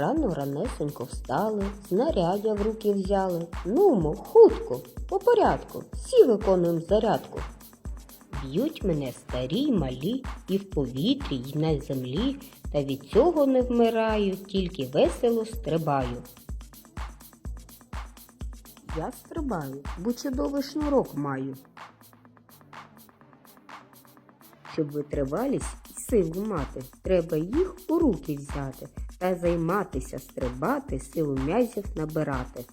Рано ранесенько встали, знаряддя в руки взяли. Нумо, хутко, по порядку, всі виконуємо зарядку. Б'ють мене старі малі, і в повітрі, й на землі, та від цього не вмираю, тільки весело стрибаю. Я стрибаю, бо чудовий шнурок маю. Щоб витривалість і силу мати, треба їх у руки взяти та займатися, стрибати, силу м'язів набирати.